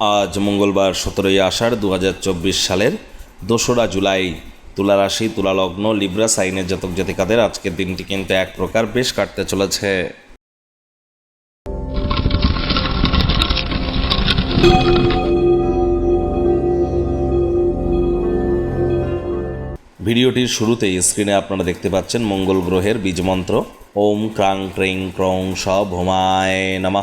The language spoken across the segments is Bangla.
আজ মঙ্গলবার সতেরোই আষাঢ় দু হাজার চব্বিশ সালের দোসরা জুলাই তুলা রাশি তুলা লগ্ন লিব্রা, সাইনের জাতক জাতিকাদের আজকের দিনটি কিন্তু এক প্রকার বেশ কাটতে চলেছে। ভিডিওটির শুরুতেই স্ক্রিনে আপনারা দেখতে পাচ্ছেন মঙ্গল গ্রহের বীজমন্ত্র। ওম ক্রাং ক্রিং ক্রং স ভোমায় নামা।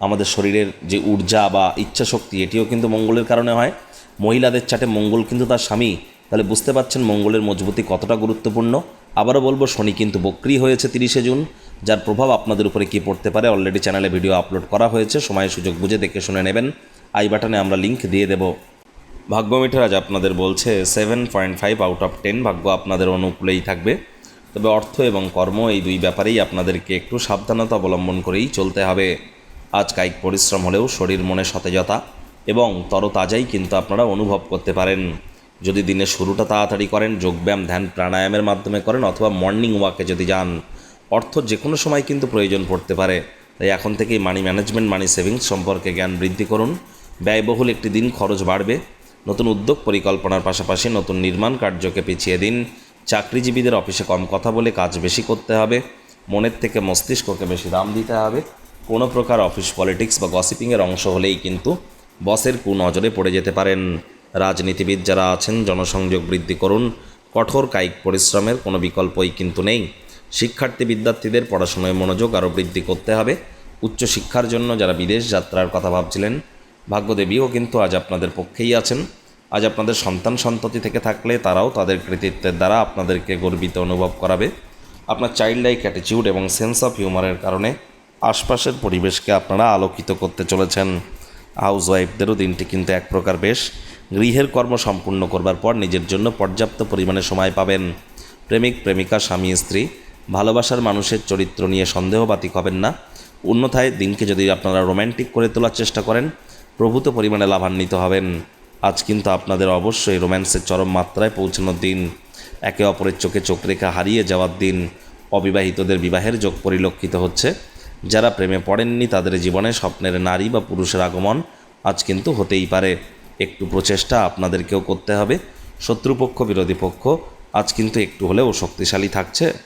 আমাদের শরীরের যে ঊর্জা বা ইচ্ছা শক্তি এটিও কিন্তু মঙ্গলের কারণে হয়। মহিলাদের চাটে মঙ্গল কিন্তু তার স্বামী। তাহলে বুঝতে পারছেন মঙ্গলের মজবুতি কতটা গুরুত্বপূর্ণ? আবারও বলব, শনি কিন্তু বক্রি হয়েছে তিরিশে জুন, যার প্রভাব আপনাদের উপরে কী পড়তে পারে অলরেডি চ্যানেলে ভিডিও আপলোড করা হয়েছে। সময় সুযোগ বুঝে দেখে শুনে নেবেন। আই বাটনে আমরা লিঙ্ক দিয়ে দেবো। ভাগ্য মিটার আজ আপনাদের বলছে seven point five out of ten ভাগ্য আপনাদের অনুকূলেই থাকবে। তবে অর্থ এবং কর্ম এই দুই ব্যাপারেই আপনাদেরকে একটু সাবধানতা অবলম্বন করেই চলতে হবে। আজ কায়িক পরিশ্রম হলেও শরীর মনে সতেজতা এবং তরতাজাই কিন্তু আপনারা অনুভব করতে পারেন। যদি দিনের শুরুটা তাড়াতাড়ি করেন, যোগব্যায়াম, ধ্যান, প্রাণায়ামের মাধ্যমে করেন অথবা মর্নিং ওয়াকে যদি যান, অর্থ যে কোনো সময় কিন্তু প্রয়োজন পড়তে পারে। তাই এখন থেকেই মানি ম্যানেজমেন্ট মানি সেভিংস সম্পর্কে জ্ঞান বৃদ্ধি করুন। ব্যয়বহুল একটি দিন খরচ বাড়বে। নতুন উদ্যোগ পরিকল্পনার পাশাপাশি নতুন নির্মাণ কার্যকে পিছিয়ে দিন। চাকরিজীবীদের অফিসে কম কথা বলে কাজ বেশি করতে হবে। মনের থেকে মস্তিষ্ককে বেশি দাম দিতে হবে। কোনো প্রকার অফিস পলিটিক্স বা গসিপিংয়ের অংশ হলেই কিন্তু বসের কুনজরে পড়ে যেতে পারেন। রাজনীতিবিদ যারা আছেন, জনসংযোগ বৃদ্ধি করুন, কঠোর কায়িক পরিশ্রমের কোনো বিকল্পই কিন্তু নেই। শিক্ষার্থী বিদ্যার্থীদের পড়াশোনায় মনোযোগ আরও বৃদ্ধি করতে হবে। উচ্চশিক্ষার জন্য যারা বিদেশ যাত্রার কথা ভাবছিলেন, ভাগ্যদেবীও কিন্তু আজ আপনাদের পক্ষেই আছেন। আজ আপনাদের সন্তান সন্ততি থেকে থাকলে তারাও তাদের কৃতিত্বের দ্বারা আপনাদেরকে গর্বিত অনুভব করাবে। আপনার চাইল্ড লাইক অ্যাটিচিউড এবং সেন্স অফ হিউমারের কারণে আশপাশের পরিবেশকে আপনারা আলোকিত করতে চলেছেন। হাউস ওয়াইফদেরও দিনটি কিন্তু এক প্রকার বেশ। গৃহের কর্ম সম্পূর্ণ করবার পর নিজের জন্য পর্যাপ্ত পরিমাণে সময় পাবেন। প্রেমিক, প্রেমিকা, স্বামী, স্ত্রী, ভালোবাসার মানুষের চরিত্র নিয়ে সন্দেহবাতিক হবেন না। অন্যথায় দিনকে যদি আপনারা রোম্যান্টিক করে তোলার চেষ্টা করেন, প্রভূত পরিমাণে লাভান্বিত হবেন। আজ কিন্তু আপনাদের অবশ্যই রোম্যান্সের চরম মাত্রায় পৌঁছানোর দিন। একে অপরের চোখে চোখ রেখা হারিয়ে যাওয়ার দিন। অবিবাহিতদের বিবাহের যোগ পরিলক্ষিত হচ্ছে। যারা প্রেমে পড়েননি তাদের জীবনে স্বপ্নের নারী বা পুরুষের আগমন আজ কিন্তু হতেই পারে। একটু প্রচেষ্টা আপনাদেরকেও করতে হবে। শত্রুপক্ষ, বিরোধী পক্ষ, আজ কিন্তু একটু হলেও শক্তিশালী থাকছে।